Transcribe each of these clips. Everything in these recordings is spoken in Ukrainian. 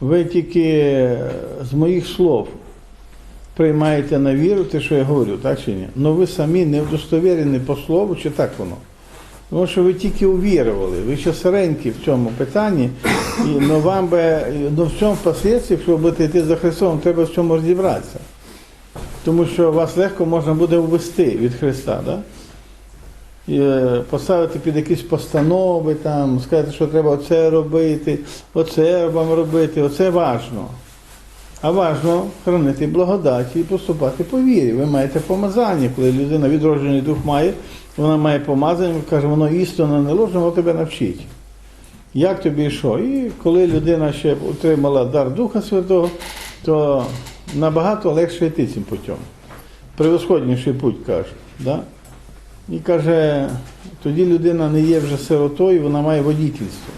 ви тільки з моїх слов приймаєте на віру те, що я говорю, так чи ні? Ну ви самі не вдостовірені по слову, чи так воно? Тому що ви тільки увірували, ви ще сиренькі в цьому питанні, і ну, вам би ну, в цьому впоследстві, якщо будете йти за Христом, треба в цьому розібратися. Тому що вас легко можна буде ввести від Христа. Да? Е, поставити під якісь постанови, там, сказати, що треба оце робити, оце вам робити, оце важно. А важно хранити благодаті і поступати по вірі. Ви маєте помазання, коли людина відроджений дух має, вона має помазання, каже, воно істинно не ложно, воно тебе навчить. Як тобі і що? І коли людина ще отримала дар Духа Святого, то набагато легше йти цим путем. Превосходніший путь каже. Да? І каже, тоді людина не є вже сиротою, вона має водітельство.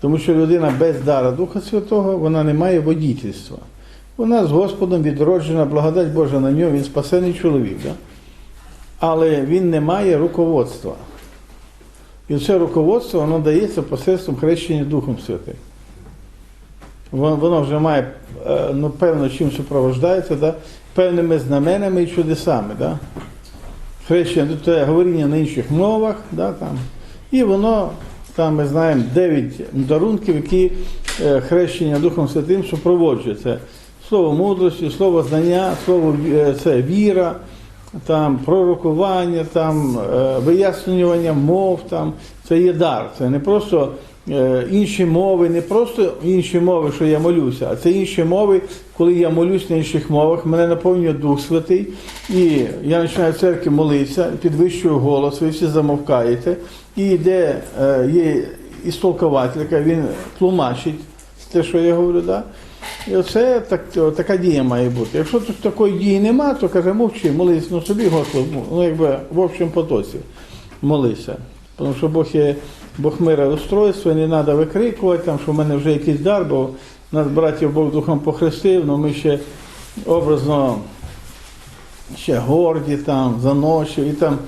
Тому що людина без дара Духа Святого, вона не має водітельства. Вона з Господом відроджена, благодать Божа на нього, він спасений чоловік. Да? Але він не має руководства. І це руководство воно дається посредством хрещення Духом Святим. Воно вже має, е, ну, певно, чим супроводжається, да? певними знаменами і чудесами. Да? Хрещення, це говоріння на інших мовах, да, там. і воно, там ми знаємо, дев'ять дарунків, які е, хрещення Духом Святим супроводжує. Це слово мудрості, слово знання, слово е, це віра, там, пророкування, там, е, вияснювання мов, там, це є дар. Це не просто інші мови, не просто інші мови, що я молюся, а це інші мови, коли я молюсь на інших мовах, мене наповнює Дух Святий, і я починаю в церкві молитися, підвищую голос, ви всі замовкаєте, і йде е, є істолкователька, він тлумачить те, що я говорю. Да? І оце так, така дія має бути. Якщо тут такої дії нема, то каже, мовчи, молись ну собі, Господь, ну якби в общому потоці молися. Тому що Бог є Бог устройство, не треба викрикувати, там, що в мене вже якийсь дар, бо нас братів Бог духом похрестив, але ми ще образно ще горді, там, заноші, і там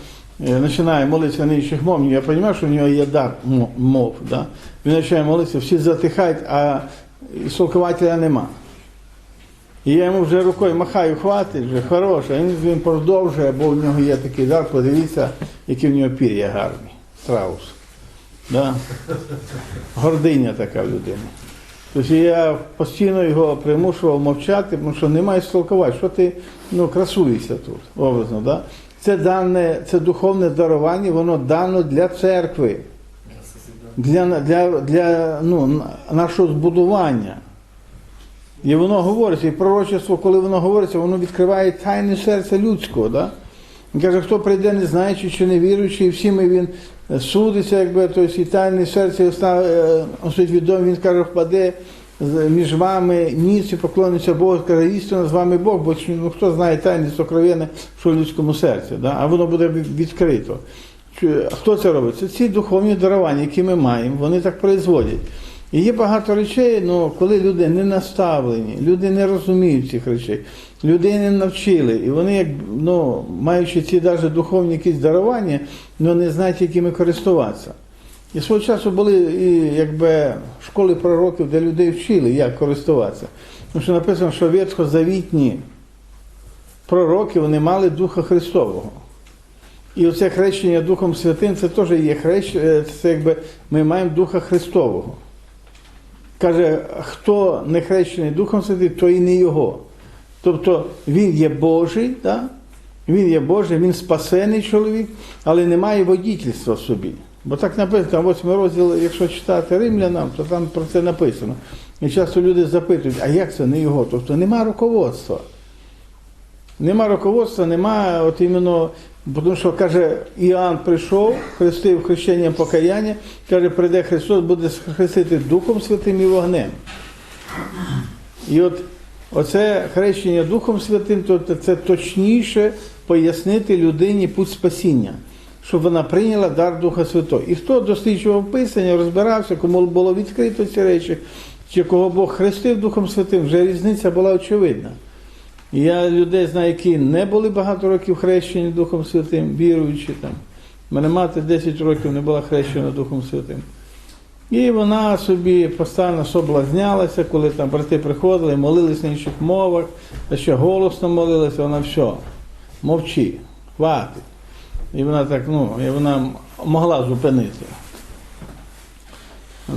е, починає молитися на інших мов. Я розумію, що в нього є дар мов. Да? Він починає молитися, всі затихають, а істолкователя нема. І я йому вже рукою махаю, хватить, вже хороше, він, він продовжує, бо в нього є такий дар, подивіться, які в нього пір'я гарні. Страус. Да? Гординя така в людини. Тобто я постійно його примушував мовчати, тому що немає столкувати, що ти ну, красуєшся тут, образно. Да? Це дане, це духовне дарування, воно дано для церкви, для, для, для ну, нашого збудування. І воно говориться, і пророчество, коли воно говориться, воно відкриває тайне серця людського. Да? Він каже, хто прийде, не знаючи чи не віруючи, і всіми він е, судиться, якби тобто, і тайне серце освіт відомий, він каже, впаде між вами ніц і поклониться Богу, каже, істинно з вами Бог, бо ну, хто знає тайне сокровенне, що в людському серці, да? а воно буде відкрито. Хто це робить? Це ці духовні дарування, які ми маємо, вони так производять. І є багато речей, ну, коли люди не наставлені, люди не розуміють цих речей, людей не навчили, і вони, як, ну, маючи ці навіть духовні якісь дарування, ну, не знають, якими користуватися. І свого часу були і, якби, школи пророків, де людей вчили, як користуватися. Тому що написано, що ветхозавітні пророки вони мали Духа Христового. І оце хрещення Духом Святим, це теж є хрещення, це якби ми маємо Духа Христового. Каже, хто не хрещений Духом Святим, то і не його. Тобто він є Божий, да? він є Божий, він спасений чоловік, але не має водітельства в собі. Бо так написано, там 8 розділ, якщо читати римлянам, то там про це написано. І часто люди запитують, а як це не його? Тобто нема руководства. Нема руководства, нема от іменно, тому що каже, Іоанн прийшов, хрестив хрещенням покаяння, каже, прийде Христос, буде хрестити Духом Святим і вогнем. І от оце хрещення Духом Святим, то це точніше пояснити людині путь спасіння, щоб вона прийняла дар Духа Святого. І хто досліджував Писання, розбирався, кому було відкрито ці речі, чи кого Бог хрестив Духом Святим, вже різниця була очевидна. Я людей знаю, які не були багато років хрещені Духом Святим, віруючи там. Мене мати 10 років не була хрещена Духом Святим. І вона собі постійно соблазнялася, коли там брати приходили, молились на інших мовах, а ще голосно молилася, вона все, мовчи, хватить. І вона так, ну, і вона могла зупинити.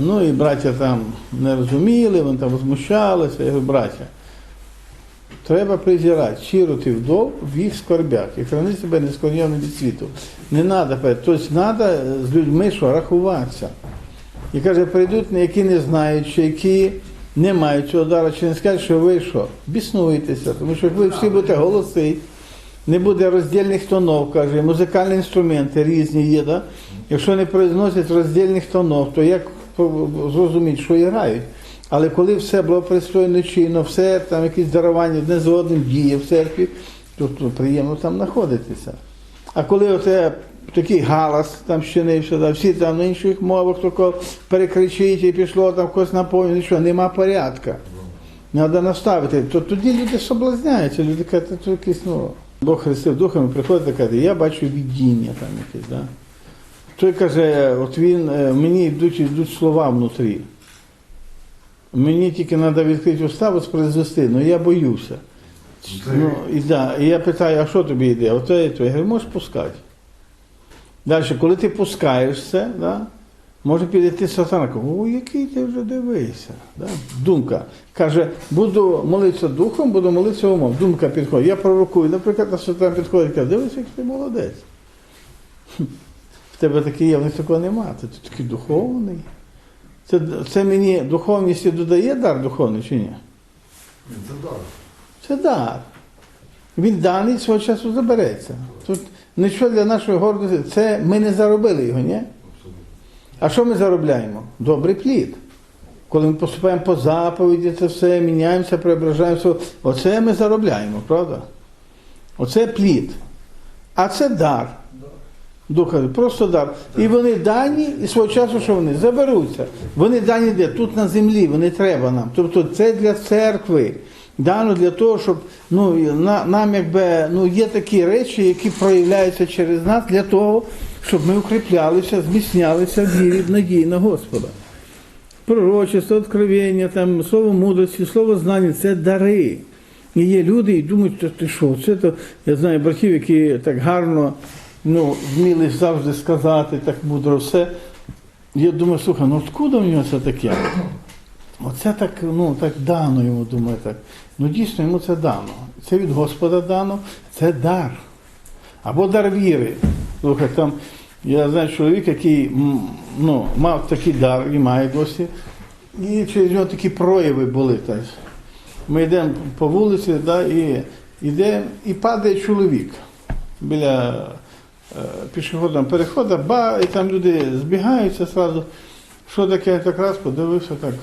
Ну і браття там не розуміли, вони там возмущалися. Я говорю, браття, треба презирати щироту вдов в їх скорбях і храни себе нескорньовним від світу. Не треба, тобто треба з людьми що рахуватися. І каже, прийдуть, які не знають, чи які не мають цього дару, чи не скажуть, що ви що, біснуєтеся, тому що ви всі будете голоси, не буде роздільних тонов, каже, музикальні інструменти різні є, да? якщо не произносять роздільних тонов, то як зрозуміти, що грають? Але коли все було пристойно чинно, все там якісь дарування одне з одним діє в церкві, то, то приємно там знаходитися. А коли оце такий галас там щинився, да, всі там на інших мовах тільки перекричить і пішло там когось наповнює, нічого, нема порядка. Треба наставити. То тоді люди соблазняються, люди кажуть, це якийсь, ну, Бог хрестив духом приходить і каже, я бачу віддіння там якесь. Да? Той каже, от він, е, мені йдуть, йдуть слова внутрі. Мені тільки треба відкрити уста, воспроизвести, але я боюся. Ну, і, да, і я питаю, а що тобі йде? Ото і то. Я говорю, можеш пускати. Далі, коли ти пускаєш це, да, може підійти сатана, каже, о, який ти вже дивися. Да? Думка. Каже, буду молитися духом, буду молитися умом. Думка підходить. Я пророкую, наприклад, на сатана підходить, каже, дивись, як ти молодець. В тебе такий є, в них такого немає. Ти такий духовний. Це, це мені духовність додає дар духовний чи ні? Це так. Це дар. Він даний свого часу забереться. Тут нічого для нашої гордості. Це ми не заробили його, ні? А що ми заробляємо? Добрий плід. Коли ми поступаємо по заповіді, це все, міняємося, преображаємося. Оце ми заробляємо, правда? Оце плід. А це дар. Духа, просто дар. І вони дані, і свого часу, що вони заберуться. Вони дані де? Тут на землі, вони треба нам. Тобто це для церкви. Дано для того, щоб ну, на, нам якби ну, є такі речі, які проявляються через нас для того, щоб ми укріплялися, зміцнялися в вірі, в надії на Господа. Пророчество, откровення, там, слово мудрості, слово знання це дари. І є люди, і думають, що ти що, це то, я знаю братів, які так гарно ну, вміли завжди сказати, так мудро все. Я думаю, слухай, ну откуда в нього це таке? Оце так, ну, так дано йому, думаю, так. Ну дійсно йому це дано. Це від Господа дано, це дар. Або дар віри. Слухай, там, я знаю чоловік, який ну, мав такий дар і має досі, і через нього такі прояви були. Так. Ми йдемо по вулиці, да, і йде, і падає чоловік біля пішохідного переходу, ба, і там люди збігаються зразу. Що таке, так раз подивився так.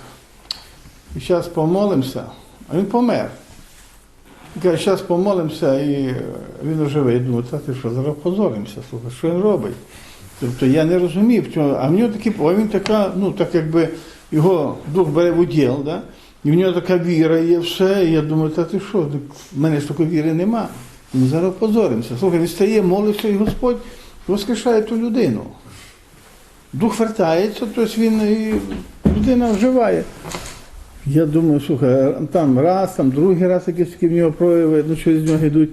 І зараз помолимося, а він помер. Він каже, зараз помолимося, і е, він оживе. Я думаю, та ти що, зараз позоримося, слухай, що він робить? Тобто я не розумів, чому, а в нього такі, а він така, ну так якби його дух бере в уділ, да? і в нього така віра є, все. І я думаю, та ти що, в мене ж такої віри нема. Ми зараз позоримося. Слухай, він стає, молиться, і Господь воскрешає ту людину. Дух вертається, тобто він і людина вживає. Я думаю, слухай, там раз, там другий раз якісь такі в нього прояви, ну через нього йдуть.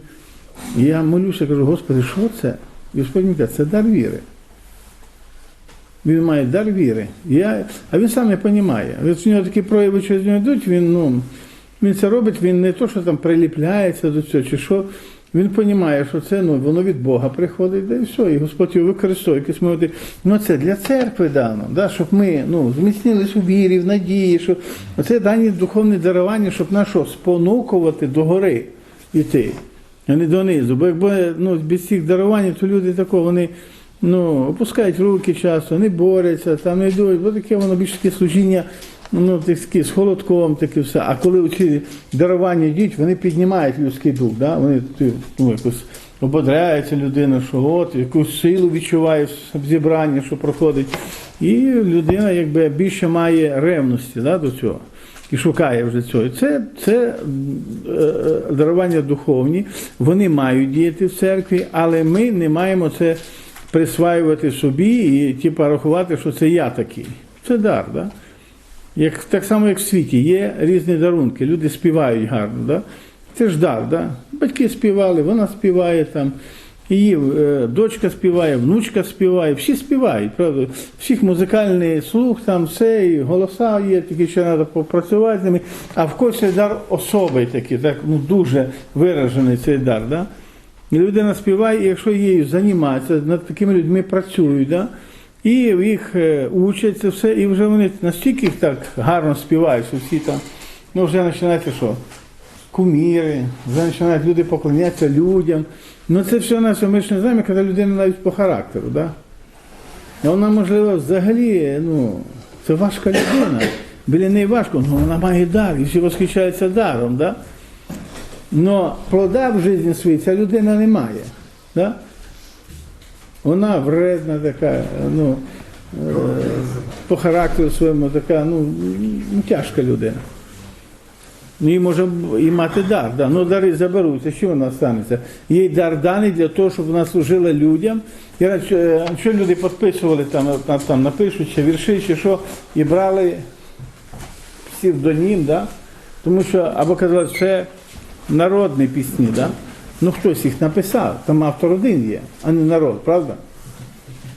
І я молюся, кажу, Господи, що це? І Господь мені каже, це дар віри. Він має дар віри. Я, а він сам не розуміє. От нього такі прояви через нього йдуть, він, ну, він це робить, він не то, що там приліпляється до цього, чи що. Він розуміє, що це ну, воно від Бога приходить, да і все, і Господь його використовує. Якісь моменти. Ну це для церкви дано, да, щоб ми ну, зміцнились у вірі, в надії, що це дані духовні дарування, щоб нас що, спонукувати до гори йти, а не донизу. Бо якби ну, без цих дарувань, то люди такого, вони ну, опускають руки часто, не борються, там не йдуть, бо таке воно більше таке служіння ну, таке, з холодком, таке все. А коли ці дарування йдуть, вони піднімають людський дух, да? вони ну, якось ободряється людина, що от, якусь силу відчуває в зібранні, що проходить. І людина якби більше має ревності да, до цього. І шукає вже цього. Це, це е, е, дарування духовні, вони мають діяти в церкві, але ми не маємо це присваювати собі і типу, рахувати, що це я такий. Це дар, да? Як, так само, як в світі, є різні дарунки, люди співають гарно. Да? Це ж дар, да? батьки співали, вона співає там, її е, дочка співає, внучка співає, всі співають, правда? Всіх музикальний слух, там все, і голоса є, тільки ще треба попрацювати з ними. А в когось дар особий такий, так, ну, дуже виражений цей дар. Да? І людина співає, і якщо її займається, над такими людьми працюють, да? І їх е, учать це все, і вже вони настільки їх так гарно співають, що всі там, ну вже починаєте що? Куміри, вже починають люди поклонятися людям. Ну це все наше, ми ж не знаємо, яка людина навіть по характеру, да? Вона, можливо, взагалі, ну, це важка людина. Біля неї важко, ну вона має дар, і всі восхищаються даром, да? Но плода в житті своїй ця людина не має. Да? Вона вредна така, ну, е, по характеру своєму така, ну, тяжка людина. Ну, і може і мати дар. Да. Ну, дари заберуться, що вона станеться? Їй дар даний для того, щоб вона служила людям. І е, що люди підписували, там, там, там напишуть, чи вірші, чи що, і брали псевдонім, да? тому що, або казали, це народні пісні, да? Ну хтось їх написав, там автор один є, а не народ, правда?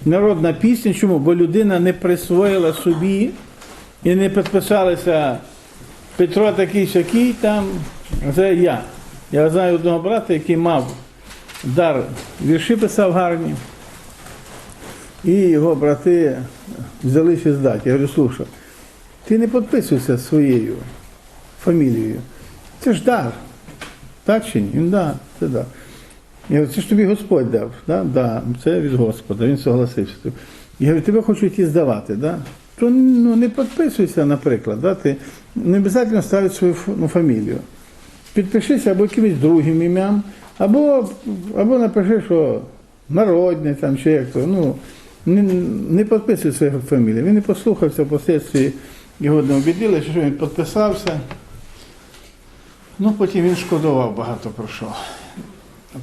Народна пісня, чому? Бо людина не присвоїла собі і не підписалася Петро такий сякий там, це я. Я знаю одного брата, який мав дар вірші писав гарні. І його брати взялися здати. Я говорю, слушай, ти не підписуйся своєю фамілією. Це ж дар. Так чи ні? Він да, це дар. Я говорю, це ж тобі Господь дав. Да? Да, це від Господа, він согласився. Я говорю, тебе хочуть і здавати, да? то ну, не підписуйся, наприклад. Да? Ти не обов'язково ставити свою ну, фамілію. Підпишися або якимось другим ім'ям, або, або напиши, що народне там, чи як то. Ну, не, не підписуй свою фамілію. Він не послухався, впоследствии його не обідили, що він підписався. Ну, потім він шкодував багато про що.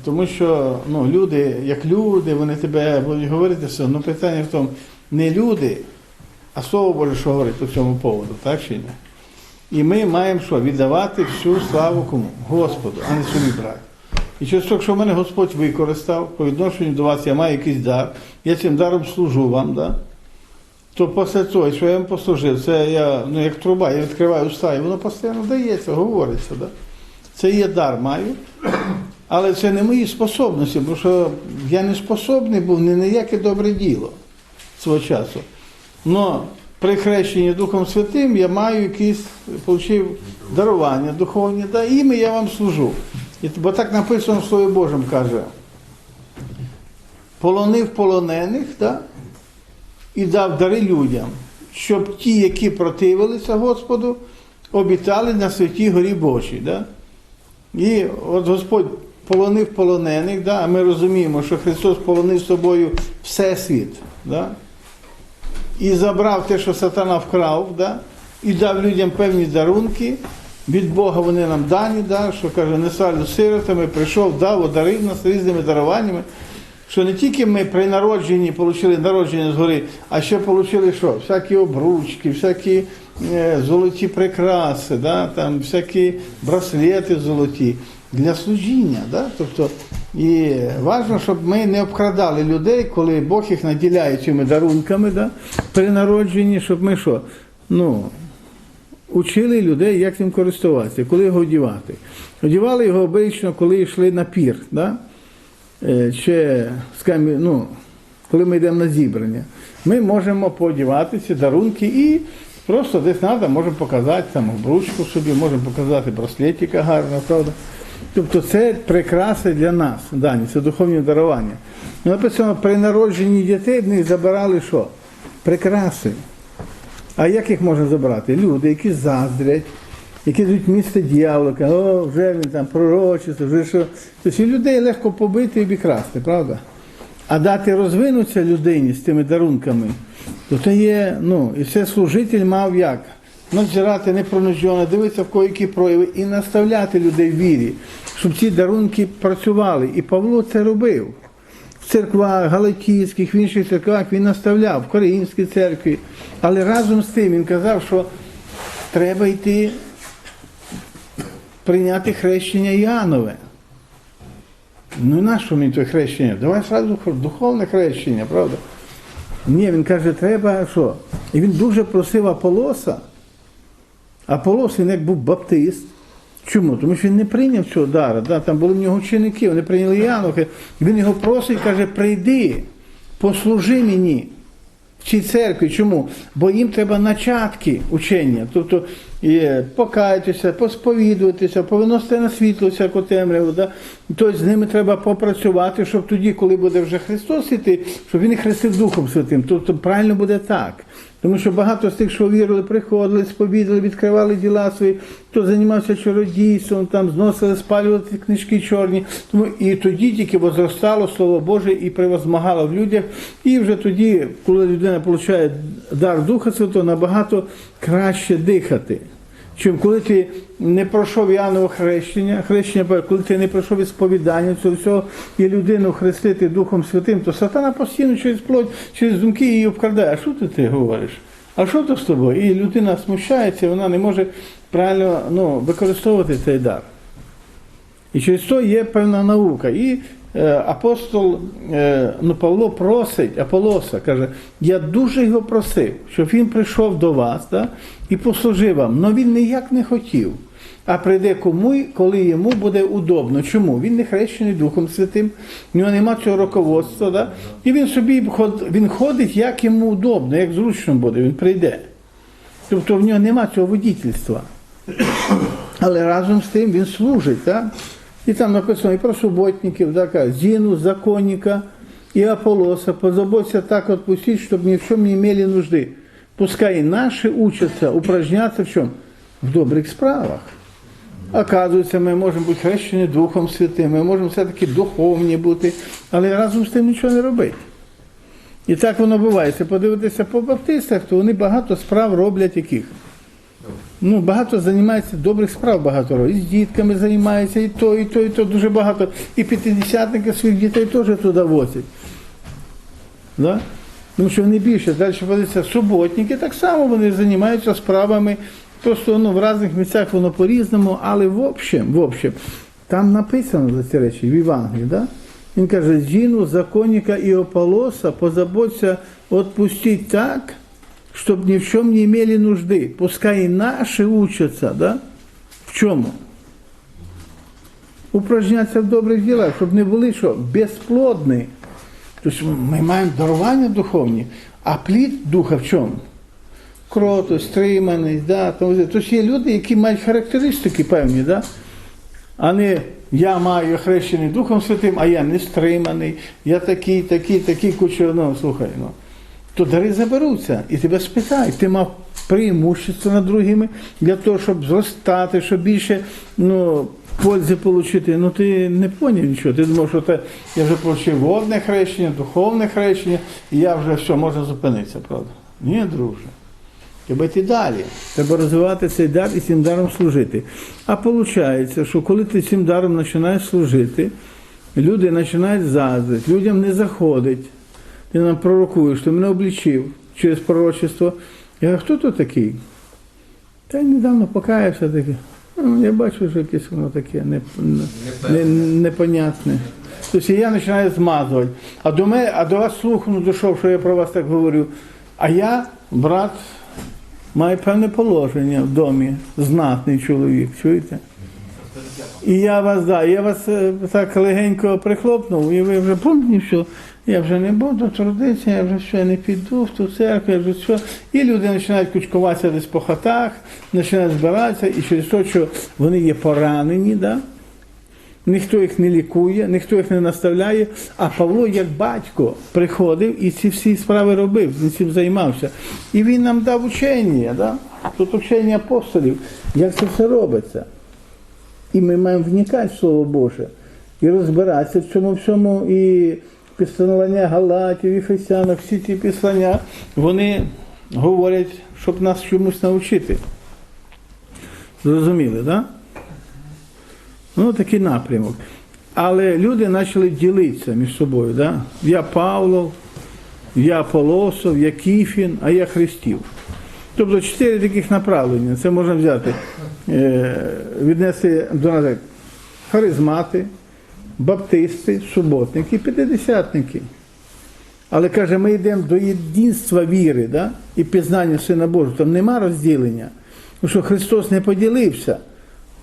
Тому що ну, люди, як люди, вони тебе будуть говорити все. Ну питання в тому, не люди, а слово Боже, що говорить по цьому поводу, так чи ні? І ми маємо що? Віддавати всю славу кому? Господу, а не собі брати. І через те, мене Господь використав по відношенню до вас, я маю якийсь дар, я цим даром служу вам, да? то після того, що я вам послужив, це я, ну як труба, я відкриваю уста, і воно постійно дається, говориться. Да? Це є дар маю, але це не мої способності, бо що я не способний був ні на яке добре діло свого часу. Но при хрещенні Духом Святим я маю якісь, отримав дарування духовні, да, іми я вам служу. І, бо так написано в Слові Божому, каже, полонив полонених да, і дав дари людям, щоб ті, які противилися Господу, обітали на святій горі Божій. Да? І от Господь полонив полонених, да? а ми розуміємо, що Христос полонив собою Всесвіт. Да? І забрав те, що сатана вкрав, да? і дав людям певні дарунки. Від Бога вони нам дані, да? що каже, не салю сиротами, прийшов, дав, одарив нас різними даруваннями. Що не тільки ми при народженні отримали народження згори, а ще отримали що? Всякі обручки, всякі золоті прикраси, да? там, всякі браслети золоті для служіння. Да? Тобто, і важливо, щоб ми не обкрадали людей, коли Бог їх наділяє цими дарунками да? при народженні, щоб ми що? Ну, учили людей, як цим користуватися, коли його одівати. Одівали його обично, коли йшли на пір. Да? Е, Чи, скажімо, ну, коли ми йдемо на зібрання, ми можемо подівати ці дарунки і просто десь треба, можемо показати там обручку собі, можемо показати браслетика гарно, правда. Тобто це прикраси для нас, дані, це духовні дарування. Ну, Написано, при народженні дітей в них забирали що? Прикраси. А як їх можна забрати? Люди, які заздрять, які дають місце дьявола, кажуть, о, вже він там пророчиться, вже що. Тобто людей легко побити і обікрасти, правда? А дати розвинутися людині з тими дарунками, то це є, ну, і все служитель мав як? Надзирати непронужено, дивитися в кого які прояви і наставляти людей в вірі, щоб ці дарунки працювали. І Павло це робив. в церквах галатійських, в інших церквах він наставляв, в Коринській церкві. Але разом з тим він казав, що треба йти прийняти хрещення Іоаннове. Ну і на що мені те хрещення? Давай зразу духовне хрещення, правда? Ні, він каже, треба що? І він дуже просив Аполоса. Аполос, він як був баптист. Чому? Тому що він не прийняв цього дара. Да? Там були в нього ученики, вони прийняли Іоанна. Він його просить, каже, прийди, послужи мені в цій церкві. Чому? Бо їм треба начатки учення. Тобто є, покаятися, посповідуватися, повиносити на світло всяку темряву. Да? Тобто з ними треба попрацювати, щоб тоді, коли буде вже Христос іти, щоб він хрестив Духом Святим. Тобто правильно буде так. Тому що багато з тих, що вірили, приходили, сповідали, відкривали діла свої, хто займався чародійством, там зносили, спалювали книжки чорні. Тому і тоді тільки возростало Слово Боже і превозмагало в людях. І вже тоді, коли людина отримує дар Духа Святого, набагато краще дихати. Чим коли ти не пройшов Іоаннове хрещення, хрещення, коли ти не пройшов ісповідання цього всього, і людину хрестити Духом Святим, то сатана постійно через плоть, через думки її обкрадає. А що ти, ти говориш? А що то з тобою? І людина смущається, вона не може правильно ну, використовувати цей дар. І через то є певна наука. І апостол е, ну, Павло просить Аполоса, каже, я дуже його просив, щоб він прийшов до вас да, і послужив вам. Але він ніяк не хотів. А прийде кому, коли йому буде удобно. Чому? Він не хрещений Духом Святим, в нього нема цього руководства. Да? І він собі він ходить, як йому удобно, як зручно буде, він прийде. Тобто в нього нема цього водительства. Але разом з тим він служить. Так? І там написано і про суботників, так, Зіну, законника і Аполоса, позаботься так отпустить, щоб ни в чем не имели нужды. Пускай и наши учатся упражняться в чем? В добрих справах. Оказується, ми можемо бути хрещені Духом Святим, ми можемо все-таки духовні бути, але разом з тим нічого не робити. І так воно буває. Подивитися по баптистах, то вони багато справ роблять яких? Ну, багато займається добрих справ, багато робить. І з дітками займається, і то, і то, і то дуже багато. І п'ятидесятники своїх дітей теж туди возять. Да? Тому що вони більше. Далі подивиться, суботники так само вони займаються справами. Просто ну, в різних місцях воно по-різному, але в общем, в общем, там написано за ці речі в Євангелії. Да? Він каже, Зіну, законника і Ополоса позаботься отпустить так, чтобы ни в чем не имели нужды. Пускай и наши учатся, да? В чому? Упражняться в добрих ділах, щоб не були що безплодні. Тобто ми маємо дарування духовні, а плід духа в чому? Кротость, стриманість, да, тому, тобто є люди, які мають характеристики певні, да? а не я маю хрещений Духом Святим, а я не стриманий, я такий, такий, такий куча, ну, слухай, ну то дари заберуться і тебе спитають. Ти мав преимущество над другими для того, щоб зростати, щоб більше ну, пользи отримати. Ну ти не поняв нічого. Ти думав, що те, я вже отримав водне хрещення, духовне хрещення, і я вже все, можна зупинитися, правда? Ні, друже. Треба йти далі. Треба розвивати цей дар і цим даром служити. А виходить, що коли ти цим даром починаєш служити, люди починають заздрити, людям не заходить. Ти нам пророкуєш, ти мене облічив через пророчество. Я говорю, хто тут такий? Та й недавно покаявся таке. Ну, я бачу, що якесь воно таке не, не, непонятне. Тобто я починаю змазувати. А до мене, а до вас слух ну, дійшов, що я про вас так говорю. А я, брат, маю певне положення в домі, знатний чоловік, чуєте? І я вас, да, я вас е, так легенько прихлопнув, і ви вже помните, що я вже не буду трудитися, я вже все, не піду в ту церкву, я вже все. І люди починають кучкуватися десь по хатах, починають збиратися, і через те, що вони є поранені, да? ніхто їх не лікує, ніхто їх не наставляє. А Павло, як батько, приходив і ці всі справи робив, він цим займався. І він нам дав учення, да? тут учення апостолів, як це все робиться. І ми маємо вникати в Слово Боже і розбиратися в цьому всьому. І післання Галатів, Ефесянах, всі ті післання, вони говорять, щоб нас чомусь навчити. Зрозуміли, так? Да? Ну, такий напрямок. Але люди почали ділитися між собою. Да? Я Павлов, я Полосов, я Кіфін, а я Христів. Тобто чотири таких направлення. Це можна взяти, е, віднести до нас харизмати, баптисти, суботники, п'ятидесятники. Але каже, ми йдемо до єдинства віри да? і пізнання Сина Божого. Там нема розділення. Тому що Христос не поділився.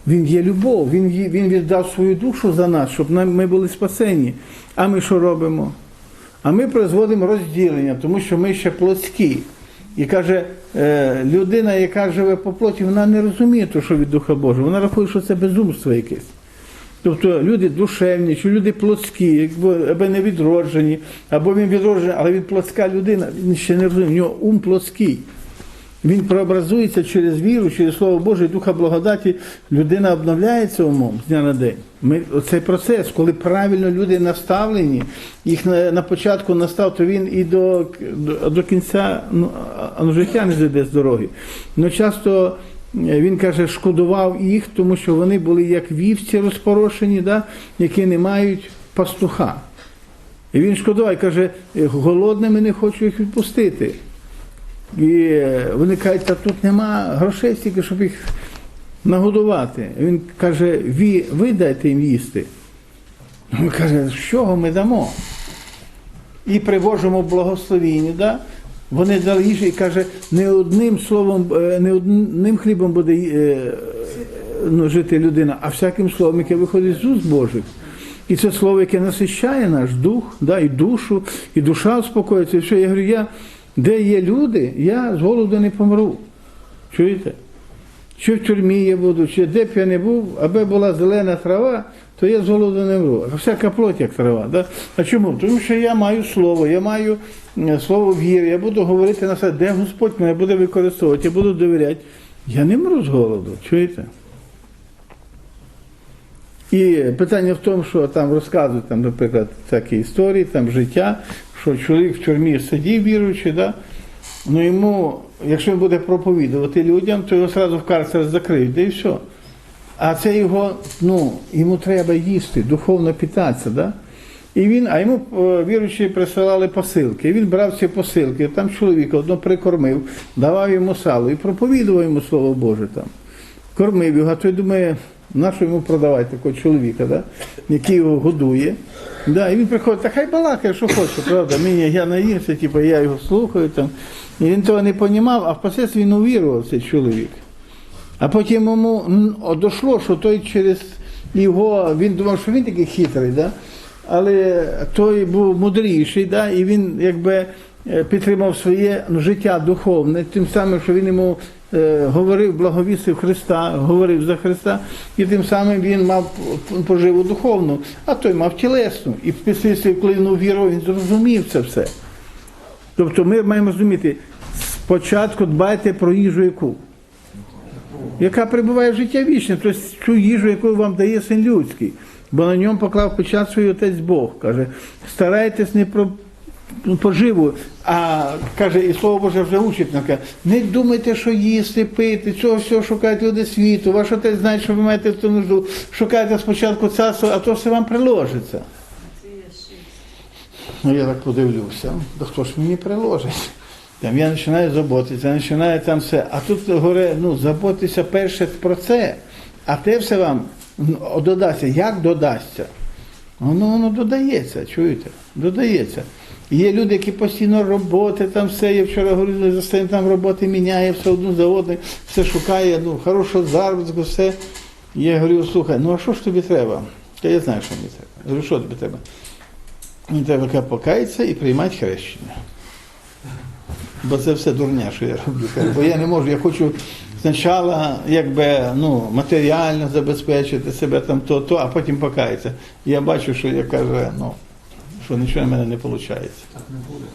Він є любов, Він, він віддав свою душу за нас, щоб ми були спасені. А ми що робимо? А ми производимо розділення, тому що ми ще плотські. І каже, е, людина, яка живе по плоті, вона не розуміє того, що від Духа Божого. Вона рахує, що це безумство якесь. Тобто люди душевні, чи люди плотські, або не відроджені, або він відроджений, але він плотська людина, він ще не розуміє, в нього ум плотський. Він преобразується через віру, через Слово Боже, Духа благодаті, людина обновляється умом з дня на день. Ми, цей процес, коли правильно люди наставлені, їх на, на початку настав, то він і до, до, до кінця ну, а життя не зайде з дороги. Ну часто він каже, шкодував їх, тому що вони були як вівці розпорошені, да, які не мають пастуха. І він шкодував, каже, голодними не хочу їх відпустити. І е, вони кажуть, та тут нема грошей стільки, щоб їх нагодувати. Він каже, ви, ви дайте їм їсти. Він каже, з чого ми дамо? І при Божому благословенні, да? Вони дали їжу і каже, не одним словом, е, не одним хлібом буде е, ну, жити людина, а всяким словом, яке виходить з уст Божих. І це слово, яке насищає наш дух, да, і душу, і душа успокоїться. І все. Я говорю, я, де є люди, я з голоду не помру. Чуєте? Чи в тюрмі я буду, чи де б я не був, аби була зелена трава, то я з голоду не мру. А всяка плоть як трава. Да? А чому? Тому що я маю слово, я маю слово віри, я буду говорити на все, де Господь мене буде використовувати, я буду довіряти. Я не мру з голоду, чуєте? І питання в тому, що там розказують, там, наприклад, такі історії, там життя, що чоловік в тюрмі сидів віруючий, да? ну йому, якщо він буде проповідувати людям, то його одразу в карцер закриють, да і все. А це його, ну, йому треба їсти, духовно питатися, да? І він, а йому е, віруючі присилали посилки. Він брав ці посилки, там чоловіка одно прикормив, давав йому сало і проповідував йому Слово Боже там. Кормив його, а той думає, на що йому продавати такого чоловіка, да? який його годує. Да, і він приходить, та хай балакає, що хоче, правда. Мені я наївся, типу, я його слухаю там. І він того не розумів, а впоследствии він увірував цей чоловік. А потім йому м, о, дошло, що той через його, він думав, що він такий хитрий, да? але той був мудріший, да? і він якби е, підтримав своє ну, життя духовне, тим самим, що він йому е, говорив, благовістив Христа, говорив за Христа, і тим самим він мав поживу духовну, а той мав тілесну. І після, коли він увірував, він зрозумів це все. Тобто ми маємо розуміти, спочатку дбайте про їжу яку яка перебуває в життя вічне, тобто цю їжу, яку вам дає син людський, бо на ньому поклав печать свій отець Бог. Каже, старайтесь не про поживу, а каже, і слово Боже вже учить нам, каже, не думайте, що їсти, пити, цього всього шукають люди світу. Ваш отець знає, що ви маєте в ту нужду. Шукайте спочатку царство, а то все вам приложиться. Ну я так подивлюся, да хто ж мені приложить? Там я починаю заботитися, починаю там все. А тут говорить, ну, заботитися перше про це, а те все вам ну, додасться. Як додасться? Воно воно додається, чуєте? Додається. Є люди, які постійно роботи, там все. Я вчора говорив, за там роботи міняє, все одну за одну, все шукає, ну, хорошого заробітку, все. Я говорю, слухай, ну а що ж тобі треба? Я знаю, що мені треба. Я говорю, що тобі треба? Мені треба покаятися і приймати хрещення. Бо це все дурня, що я роблю. Бо я не можу, я хочу спочатку якби, ну, матеріально забезпечити себе там то, то, а потім покаятися. І я бачу, що я каже, ну, що нічого в мене не виходить. Так не буде.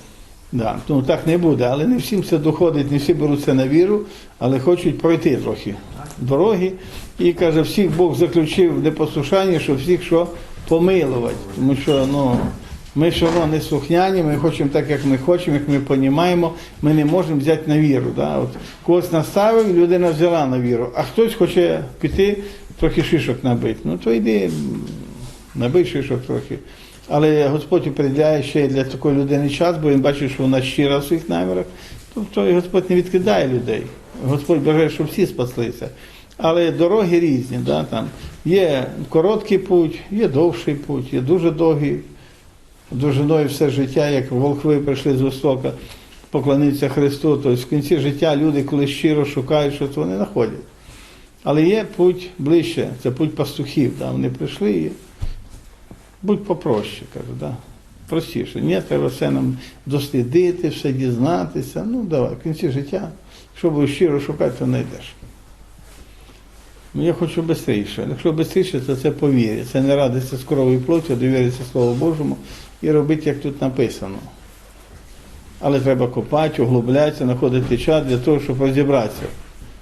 Да, ну так не буде, але не всім це доходить, не всі беруться на віру, але хочуть пройти трохи дороги. І каже, всіх Бог заключив в непослушанні, що всіх що помилувати. Тому що ну, ми одно не слухняні, ми хочемо так, як ми хочемо, як ми розуміємо, ми не можемо взяти на віру. Да? От когось наставив, людина взяла на віру, а хтось хоче піти трохи шишок набити. Ну то йди, м, набивши що трохи. Але Господь определяє ще й для такої людини час, бо він бачить, що вона щира в своїх намірах. Тобто Господь не відкидає людей. Господь бажає, щоб всі спаслися. Але дороги різні. Да? Там є короткий путь, є довший путь, є дуже довгий. Довжиною все життя, як волхви прийшли з Востока, поклонитися Христу. Тобто в кінці життя люди, коли щиро шукають, щось вони знаходять. Але є путь ближче, це путь пастухів. Да? Вони прийшли і будь попроще, кажу, да? простіше. Ні, треба все нам дослідити, все дізнатися. Ну, давай, в кінці життя, будеш щиро шукати, то знайдеш. Ну, я хочу швидше. Якщо швидше, то це по вірі. Це не радиться з кровою плоті, а довіритися Слову Божому і робити, як тут написано. Але треба копати, углублятися, знаходити час для того, щоб розібратися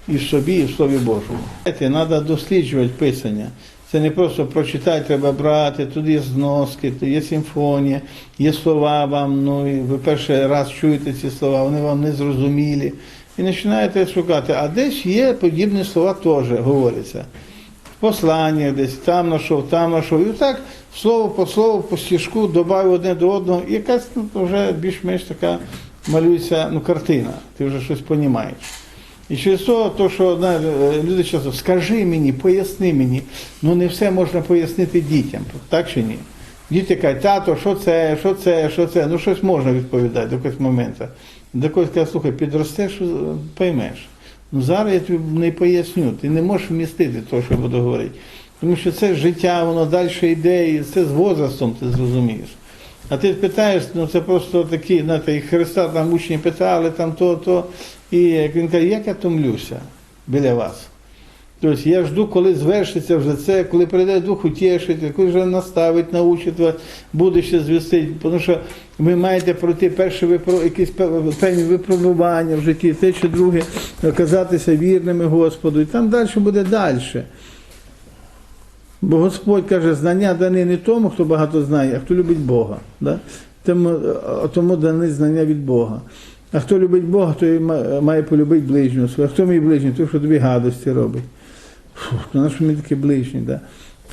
і в собі, і в Слові Божому. Треба досліджувати Писання. Це не просто прочитати, треба брати, тут є зноски, тут є симфонія, є слова вам, ну і ви перший раз чуєте ці слова, вони вам не зрозумілі. І починаєте шукати. А десь є подібні слова теж говоряться. В посланнях десь там знайшов, там знайшов. І так слово по слову, по стіжку додав одне до одного, і якась ну, вже більш-менш така малюється ну, картина. Ти вже щось розумієш. І через то, то що знає, люди часто скажи мені, поясни мені, ну не все можна пояснити дітям, так чи ні? Діти кажуть, тато, що це, що це, що це, ну щось можна відповідати до якогось моменту. До когось каже, слухай, підростеш, поймеш. Ну зараз я тобі не поясню, ти не можеш вмістити те, що я буду говорити. Тому що це життя, воно далі йде, і це з возрастом ти зрозумієш. А ти питаєш, ну це просто такі, знаєте, і Христа там учні питали, там то, то. І як він каже, як я томлюся біля вас. Тобто я жду, коли звершиться вже це, коли прийде Дух утішити, коли вже наставить, научить вас, буде ще звістити. Тому що ви маєте пройти перші випро... якісь певні випробування в житті, те чи друге, оказатися вірними Господу. І там далі буде далі. Бо Господь каже, знання дані не тому, хто багато знає, а хто любить Бога. Да? Тому, тому дані знання від Бога. А хто любить Бога, той має полюбити ближнього свого. А хто мій ближній? Той, що тобі гадості робить. Фу, то наш такі ближні. Да?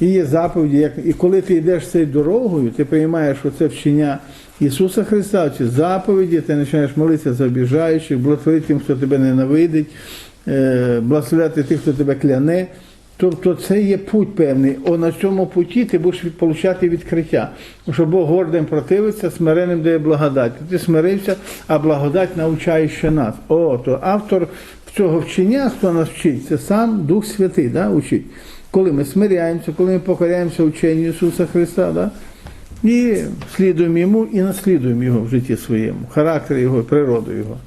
І є заповіді, як, і коли ти йдеш цією дорогою, ти приймаєш оце вчення Ісуса Христа, ці заповіді, ти починаєш молитися за обіжаючих, благословити тим, хто тебе ненавидить, е, благословляти тих, хто тебе кляне. Тобто це є путь певний. О на цьому путі ти будеш отримати відкриття. Що Бог гордим противиться, смиренним дає благодать. Ти смирився, а благодать навчає ще нас. О, то автор цього вчення, хто нас вчить, це сам Дух Святий, да, учить. Коли ми смиряємося, коли ми покоряємося вченню Ісуса Христа, да, і слідуємо йому і наслідуємо його в житті своєму, характер його, природу його.